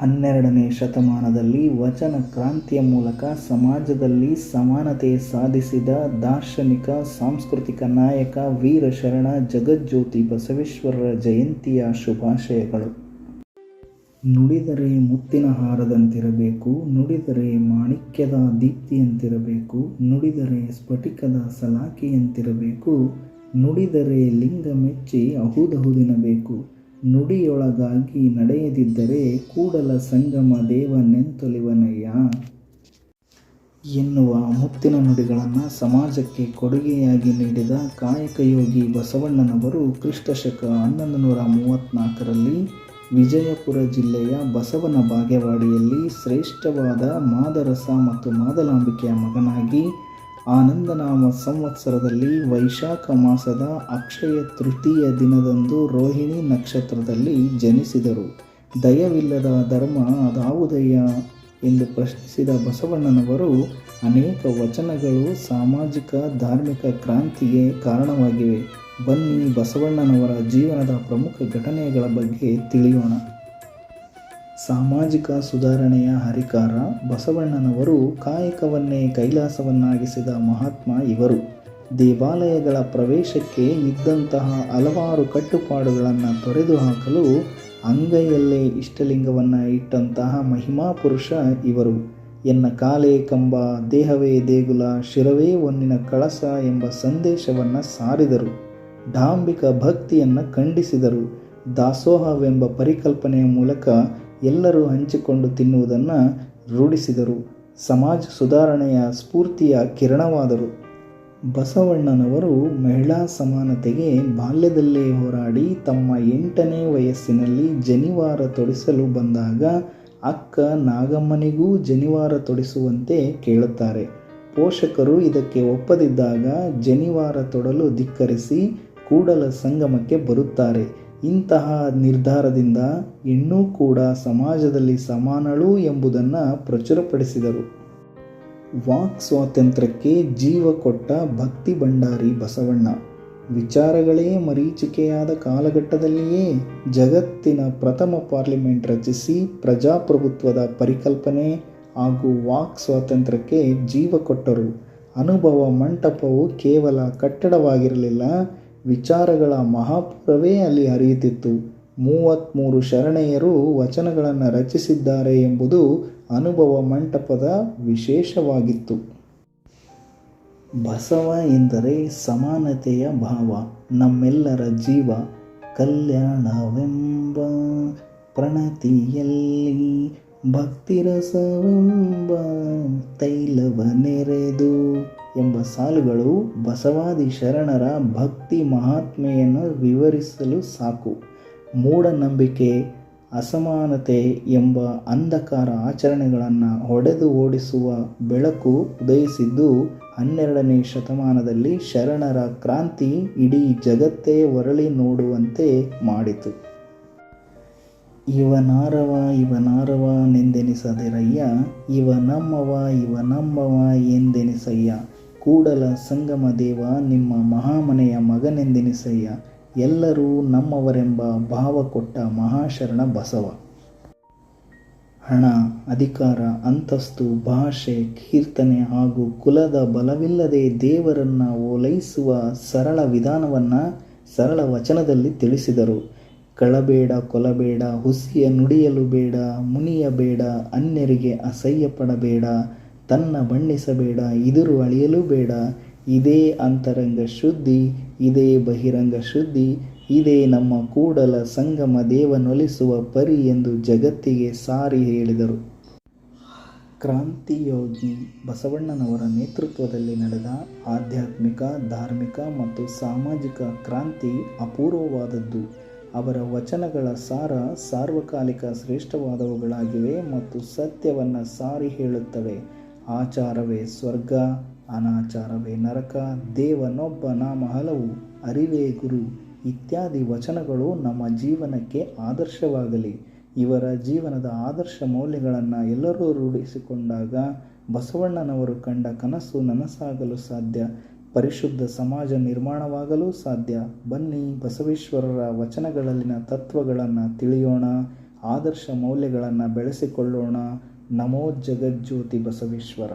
ಹನ್ನೆರಡನೇ ಶತಮಾನದಲ್ಲಿ ವಚನ ಕ್ರಾಂತಿಯ ಮೂಲಕ ಸಮಾಜದಲ್ಲಿ ಸಮಾನತೆ ಸಾಧಿಸಿದ ದಾರ್ಶನಿಕ, ಸಾಂಸ್ಕೃತಿಕ ನಾಯಕ, ವೀರಶರಣ, ಜಗಜ್ಯೋತಿ ಬಸವೇಶ್ವರರ ಜಯಂತಿಯ ಶುಭಾಶಯಗಳು. ನುಡಿದರೆ ಮುತ್ತಿನ ಹಾರದಂತಿರಬೇಕು, ನುಡಿದರೆ ಮಾಣಿಕ್ಯದ ದೀಪ್ತಿಯಂತಿರಬೇಕು, ನುಡಿದರೆ ಸ್ಫಟಿಕದ ಸಲಾಕೆಯಂತಿರಬೇಕು, ನುಡಿದರೆ ಲಿಂಗ ಮೆಚ್ಚಿ ಅಹುದಹುದಿನಬೇಕು. ನುಡಿಯೊಳಗಾಗಿ ನಡೆಯದಿದ್ದರೆ ಕೂಡಲ ಸಂಗಮ ದೇವ ನೆಂತೊಲಿವನಯ್ಯ. ಎನ್ನುವ ಮುತ್ತಿನ ನುಡಿಗಳನ್ನು ಸಮಾಜಕ್ಕೆ ಕೊಡುಗೆಯಾಗಿ ನೀಡಿದ ಕಾಯಕಯೋಗಿ ಬಸವಣ್ಣನವರು ಕ್ರಿಸ್ತಶಕ ಹನ್ನೊಂದು ನೂರ ಮೂವತ್ತ್ನಾಲ್ಕರಲ್ಲಿ ವಿಜಯಪುರ ಜಿಲ್ಲೆಯ ಬಸವನ ಬಾಗೇವಾಡಿಯಲ್ಲಿ ಶ್ರೇಷ್ಠವಾದ ಮಾದರಸ ಮತ್ತು ಮಾದಲಾಂಬಿಕೆಯ ಮಗನಾಗಿ ಆನಂದನಾಮ ಸಂವತ್ಸರದಲ್ಲಿ ವೈಶಾಖ ಮಾಸದ ಅಕ್ಷಯ ತೃತೀಯ ದಿನದಂದು ರೋಹಿಣಿ ನಕ್ಷತ್ರದಲ್ಲಿ ಜನಿಸಿದರು. ದಯವಿಲ್ಲದ ಧರ್ಮ ಅದಾವುದಯ್ಯ ಎಂದು ಪ್ರಶ್ನಿಸಿದ ಬಸವಣ್ಣನವರು ಅನೇಕ ವಚನಗಳು ಸಾಮಾಜಿಕ, ಧಾರ್ಮಿಕ ಕ್ರಾಂತಿಗೆ ಕಾರಣವಾಗಿವೆ. ಬನ್ನಿ ಬಸವಣ್ಣನವರ ಜೀವನದ ಪ್ರಮುಖ ಘಟನೆಗಳ ಬಗ್ಗೆ ತಿಳಿಯೋಣ. ಸಾಮಾಜಿಕ ಸುಧಾರಣೆಯ ಹರಿಕಾರ. ಬಸವಣ್ಣನವರು ಕಾಯಕವನ್ನೇ ಕೈಲಾಸವನ್ನಾಗಿಸಿದ ಮಹಾತ್ಮ ಇವರು. ದೇವಾಲಯಗಳ ಪ್ರವೇಶಕ್ಕೆ ಇದ್ದಂತಹ ಹಲವಾರು ಕಟ್ಟುಪಾಡುಗಳನ್ನು ತೊರೆದು ಹಾಕಲು ಅಂಗೈಯಲ್ಲೇ ಇಷ್ಟಲಿಂಗವನ್ನು ಇಟ್ಟಂತಹ ಮಹಿಮಾ ಪುರುಷ ಇವರು. ಎನ್ನ ಕಾಲೇ ಕಂಬ, ದೇಹವೇ ದೇಗುಲ, ಶಿರವೇ ಒನ್ನಿನ ಕಳಸ ಎಂಬ ಸಂದೇಶವನ್ನು ಸಾರಿದರು. ಡಾಂಬಿಕ ಭಕ್ತಿಯನ್ನು ಖಂಡಿಸಿದರು. ದಾಸೋಹವೆಂಬ ಪರಿಕಲ್ಪನೆಯ ಮೂಲಕ ಎಲ್ಲರೂ ಹಂಚಿಕೊಂಡು ತಿನ್ನುವುದನ್ನು ರೂಢಿಸಿದರು. ಸಮಾಜ ಸುಧಾರಣೆಯ ಸ್ಫೂರ್ತಿಯ ಕಿರಣವಾದರು. ಬಸವಣ್ಣನವರು ಮಹಿಳಾ ಸಮಾನತೆಗೆ ಬಾಲ್ಯದಲ್ಲೇ ಹೋರಾಡಿ ತಮ್ಮ ಎಂಟನೇ ವಯಸ್ಸಿನಲ್ಲಿ ಜನಿವಾರ ತೊಡಿಸಲು ಬಂದಾಗ ಅಕ್ಕ ನಾಗಮ್ಮನಿಗೂ ಜನಿವಾರ ತೊಡಿಸುವಂತೆ ಕೇಳುತ್ತಾರೆ. ಪೋಷಕರು ಇದಕ್ಕೆ ಒಪ್ಪದಿದ್ದಾಗ ಜನಿವಾರ ತೊಡಲು ಧಿಕ್ಕರಿಸಿ ಕೂಡಲ ಸಂಗಮಕ್ಕೆ ಬರುತ್ತಾರೆ. ಇಂತಹ ನಿರ್ಧಾರದಿಂದ ಇನ್ನೂ ಕೂಡ ಸಮಾಜದಲ್ಲಿ ಸಮಾನಳು ಎಂಬುದನ್ನು ಪ್ರಚುರಪಡಿಸಿದರು. ವಾಕ್ ಸ್ವಾತಂತ್ರ್ಯಕ್ಕೆ ಜೀವ ಕೊಟ್ಟ ಭಕ್ತಿ ಭಂಡಾರಿ ಬಸವಣ್ಣ. ವಿಚಾರಗಳೇ ಮರೀಚಿಕೆಯಾದ ಕಾಲಘಟ್ಟದಲ್ಲಿಯೇ ಜಗತ್ತಿನ ಪ್ರಥಮ ಪಾರ್ಲಿಮೆಂಟ್ ರಚಿಸಿ ಪ್ರಜಾಪ್ರಭುತ್ವದ ಪರಿಕಲ್ಪನೆ ಹಾಗೂ ವಾಕ್ ಸ್ವಾತಂತ್ರ್ಯಕ್ಕೆ ಜೀವ ಕೊಟ್ಟರು. ಅನುಭವ ಮಂಟಪವು ಕೇವಲ ಕಟ್ಟಡವಾಗಿರಲಿಲ್ಲ ವಿಚಾರಗಳ ಮಹಾಪುರವೇ ಅಲ್ಲಿ ಹರಿಯುತ್ತಿತ್ತು. ಮೂವತ್ತ್ಮೂರು ಶರಣೆಯರು ವಚನಗಳನ್ನು ರಚಿಸಿದ್ದಾರೆ ಎಂಬುದು ಅನುಭವ ಮಂಟಪದ ವಿಶೇಷವಾಗಿತ್ತು. ಬಸವ ಎಂದರೆ ಸಮಾನತೆಯ ಭಾವ, ನಮ್ಮೆಲ್ಲರ ಜೀವ ಕಲ್ಯಾಣವೆಂಬ ಪ್ರಣತಿಯಲ್ಲಿ, ಭಕ್ತಿರಸವೆಂಬ ತೈಲವ ನೆರೆದು ಎಂಬ ಸಾಲುಗಳು ಬಸವಾದಿ ಶರಣರ ಭಕ್ತಿ ಮಹಾತ್ಮೆಯನ್ನು ವಿವರಿಸಲು ಸಾಕು. ಮೂಢನಂಬಿಕೆ, ಅಸಮಾನತೆ ಎಂಬ ಅಂಧಕಾರ ಆಚರಣೆಗಳನ್ನು ಹೊಡೆದು ಓಡಿಸುವ ಬೆಳಕು ಉದಯಿಸಿದ್ದು ಹನ್ನೆರಡನೇ ಶತಮಾನದಲ್ಲಿ ಶರಣರ ಕ್ರಾಂತಿ ಇಡೀ ಜಗತ್ತೇ ಒರಳಿ ನೋಡುವಂತೆ ಮಾಡಿತು. ಇವನಾರವ ಇವನಾರವ ನೆಂದೆನಿಸದಿರಯ್ಯ ಇವ ನಮ್ಮವ ಇವ ನಮ್ಮವ ಎಂದೆನಿಸಯ್ಯ ಕೂಡಲ ಸಂಗಮ ದೇವ, ನಿಮ್ಮ ಮಹಾಮನೆಯ ಮಗನೆಂದೆನಿಸಯ್ಯ. ಎಲ್ಲರೂ ನಮ್ಮವರೆಂಬ ಭಾವ ಕೊಟ್ಟ ಮಹಾಶರಣ ಬಸವ. ಹಣ, ಅಧಿಕಾರ, ಅಂತಸ್ತು, ಭಾಷೆ, ಕೀರ್ತನೆ ಹಾಗೂ ಕುಲದ ಬಲವಿಲ್ಲದೆ ದೇವರನ್ನು ಓಲೈಸುವ ಸರಳ ವಿಧಾನವನ್ನು ಸರಳ ವಚನದಲ್ಲಿ ತಿಳಿಸಿದರು. ಕಳಬೇಡ, ಕೊಲಬೇಡ, ಹುಸಿಯ ನುಡಿಯಲು ಬೇಡ ಮುನಿಯಬೇಡ ಅನ್ಯರಿಗೆ ಅಸಹ್ಯ ಪಡಬೇಡ ತನ್ನ ಬಣ್ಣಿಸಬೇಡ, ಇದುರು ಅಳಿಯಲು ಬೇಡ. ಇದೇ ಅಂತರಂಗ ಶುದ್ಧಿ, ಇದೇ ಬಹಿರಂಗ ಶುದ್ಧಿ, ಇದೇ ನಮ್ಮ ಕೂಡಲ ಸಂಗಮ ದೇವನೊಲಿಸುವ ಪರಿ ಎಂದು ಜಗತ್ತಿಗೆ ಸಾರಿ ಹೇಳಿದರು. ಕ್ರಾಂತಿಯೋಗಿ ಬಸವಣ್ಣನವರ ನೇತೃತ್ವದಲ್ಲಿ ನಡೆದ ಆಧ್ಯಾತ್ಮಿಕ, ಧಾರ್ಮಿಕ ಮತ್ತು ಸಾಮಾಜಿಕ ಕ್ರಾಂತಿ ಅಪೂರ್ವವಾದದ್ದು. ಅವರ ವಚನಗಳ ಸಾರ ಸಾರ್ವಕಾಲಿಕ ಶ್ರೇಷ್ಠವಾದವುಗಳಾಗಿವೆ ಮತ್ತು ಸತ್ಯವನ್ನು ಸಾರಿ ಹೇಳುತ್ತವೆ. ಆಚಾರವೇ ಸ್ವರ್ಗ, ಅನಾಚಾರವೇ ನರಕ ದೇವನೊಬ್ಬ ನಾಮ ಹಲವು ಅರಿವೇ ಗುರು, ಇತ್ಯಾದಿ ವಚನಗಳು ನಮ್ಮ ಜೀವನಕ್ಕೆ ಆದರ್ಶವಾಗಲಿ. ಇವರ ಜೀವನದ ಆದರ್ಶ ಮೌಲ್ಯಗಳನ್ನು ಎಲ್ಲರೂ ರೂಢಿಸಿಕೊಂಡಾಗ ಬಸವಣ್ಣನವರು ಕಂಡ ಕನಸು ನನಸಾಗಲು ಸಾಧ್ಯ. ಪರಿಶುದ್ಧ ಸಮಾಜ ನಿರ್ಮಾಣವಾಗಲು ಸಾಧ್ಯ. ಬನ್ನಿ ಬಸವೇಶ್ವರರ ವಚನಗಳಲ್ಲಿನ ತತ್ವಗಳನ್ನು ತಿಳಿಯೋಣ, ಆದರ್ಶ ಮೌಲ್ಯಗಳನ್ನು ಬೆಳೆಸಿಕೊಳ್ಳೋಣ నమో జగజ్యోతి బసవేశ్వర